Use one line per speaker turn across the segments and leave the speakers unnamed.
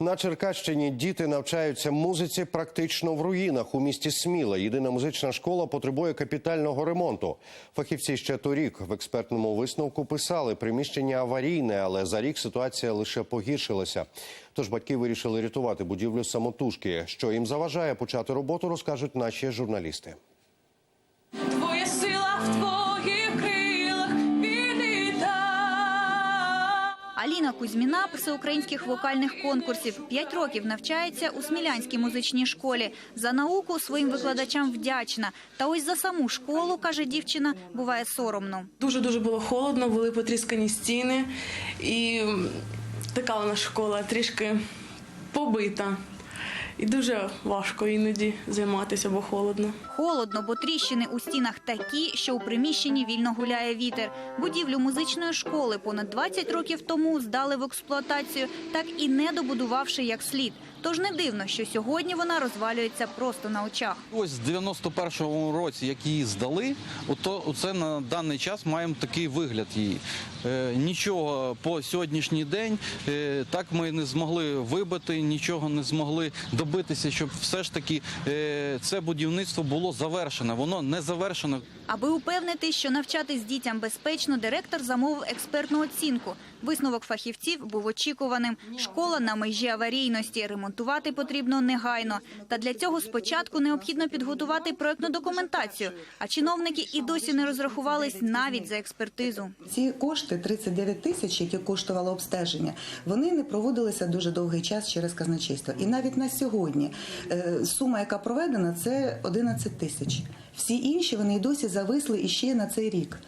На Черкащині діти навчаються музиці практично в руїнах у місті Сміла. Єдина музична школа потребує капітального ремонту. Фахівці ще торік в експертному висновку писали, приміщення аварійне, але за рік ситуація лише погіршилася. Тож батьки вирішили рятувати будівлю самотужки. Що їм заважає почати роботу, розкажуть наші журналісти.
Твоя сила в твоїх
Аліна Кузьміна всеукраїнських вокальних конкурсів. П'ять років навчається у Смілянській музичній школі. За науку своїм викладачам вдячна. Та ось за саму школу, каже дівчина, буває соромно.
Дуже дуже було холодно, були потріскані стіни, і така вона школа трішки побита. І дуже важко іноді займатися, бо холодно.
Холодно, бо тріщини у стінах такі, що у приміщенні вільно гуляє вітер. Будівлю музичної школи понад 20 років тому здали в експлуатацію, так і не добудувавши як слід. Тож не дивно, що сьогодні вона розвалюється просто на очах.
Ось в 91-му році, як її здали, ото оце на даний час маємо такий вигляд її. Е, нічого по сьогоднішній день е, так ми не змогли вибити, нічого не змогли добитися, щоб все ж таки е, це будівництво було завершене. Воно не завершене.
Аби упевнити, що навчатись дітям безпечно, директор замовив експертну оцінку. Висновок фахівців був очікуваним. Школа на межі аварійності. Ремонтувати потрібно негайно. Та для цього спочатку необхідно підготувати проектну документацію. А чиновники і досі не розрахувались навіть за експертизу.
Ці кошти 39 тисяч, які коштувало обстеження, вони не проводилися дуже довгий час через казначейство. І навіть на сьогодні е, сума, яка проведена, це 11 тисяч. Всі інші вони й досі зависли іще на цей рік.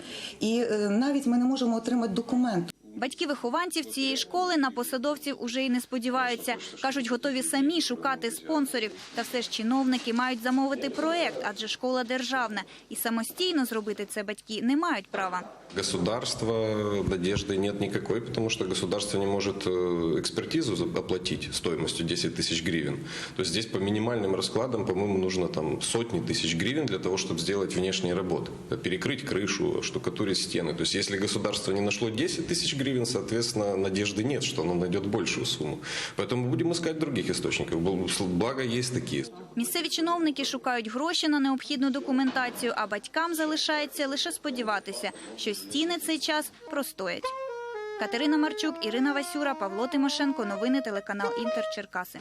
І е, навіть ми не можемо отримати документ.
Батьки вихованців цієї школи на посадовців уже й не сподіваються. Кажуть, готові самі шукати спонсорів. Та все ж чиновники мають замовити проект, адже школа державна. І самостійно зробити це батьки не мають права.
Государства надежды нет никакой, потому что государство не может э, экспертизу за- оплатить стоимостью 10 тысяч гривен. То есть здесь по минимальным раскладам, по-моему, нужно там сотни тысяч гривен для того, чтобы сделать внешние работы. Перекрыть крышу, штукатурить стены. То есть если государство не нашло 10 тысяч гривен, соответственно, надежды нет, что она найдет большую сумму. Поэтому будем искать других источников. Благо есть такие.
Місцеві чиновники шукають гроші на необхідну документацію, а батькам залишається лише сподіватися, що стіни цей час простоять. Катерина Марчук, Ірина Васюра, Павло Тимошенко. Новини телеканал Інтер Черкаси.